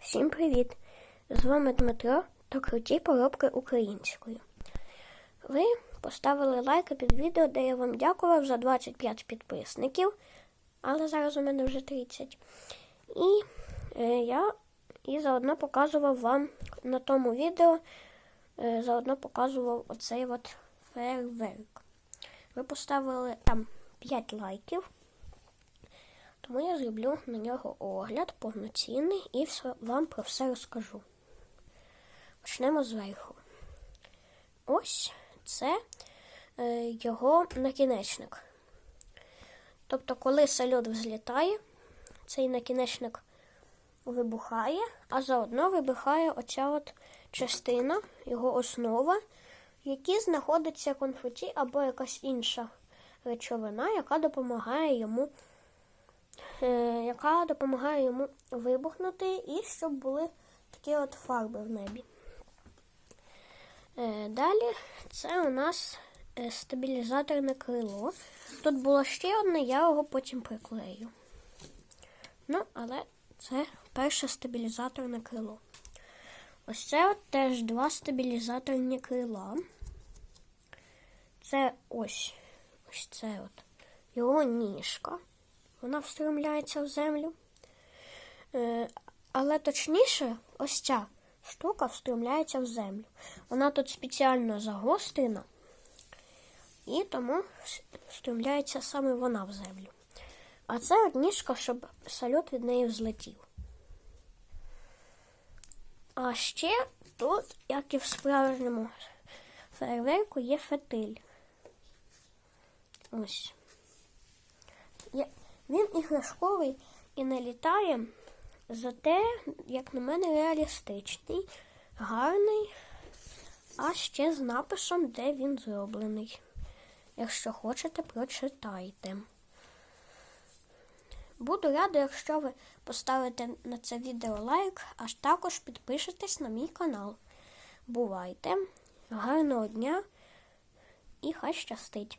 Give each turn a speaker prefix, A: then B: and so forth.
A: Всім привіт! З вами Дмитро та круті поробки українською. Ви поставили лайки під відео, де я вам дякував за 25 підписників, але зараз у мене вже 30. І е, я і заодно показував вам на тому відео, е, заодно показував оцей от фейерверк. Ви поставили там 5 лайків. Тому я зроблю на нього огляд повноцінний і все, вам про все розкажу. Почнемо зверху. Ось це е, його накінечник. Тобто, коли салют взлітає, цей накінечник вибухає, а заодно вибухає оця от частина, його основа, в якій знаходиться конфеті або якась інша речовина, яка допомагає йому яка допомагає йому вибухнути і щоб були такі от фарби в небі. Е, Далі це у нас е, стабілізаторне крило. Тут було ще одне, я його потім приклею. Ну, але це перше стабілізаторне крило. Ось це от теж два стабілізаторні крила. Це ось ось це от його ніжка. Вона встромляється в землю. Е, але точніше, ось ця штука встромляється в землю. Вона тут спеціально загострена, і тому встромляється саме вона в землю. А це ніжка, щоб салют від неї взлетів. А ще тут, як і в справжньому фейерверку, є фетиль. Ось. Він іграшковий і не літає, зате, як на мене, реалістичний, гарний, а ще з написом, де він зроблений. Якщо хочете, прочитайте. Буду рада, якщо ви поставите на це відео лайк, а також підпишетесь на мій канал. Бувайте! Гарного дня і хай щастить!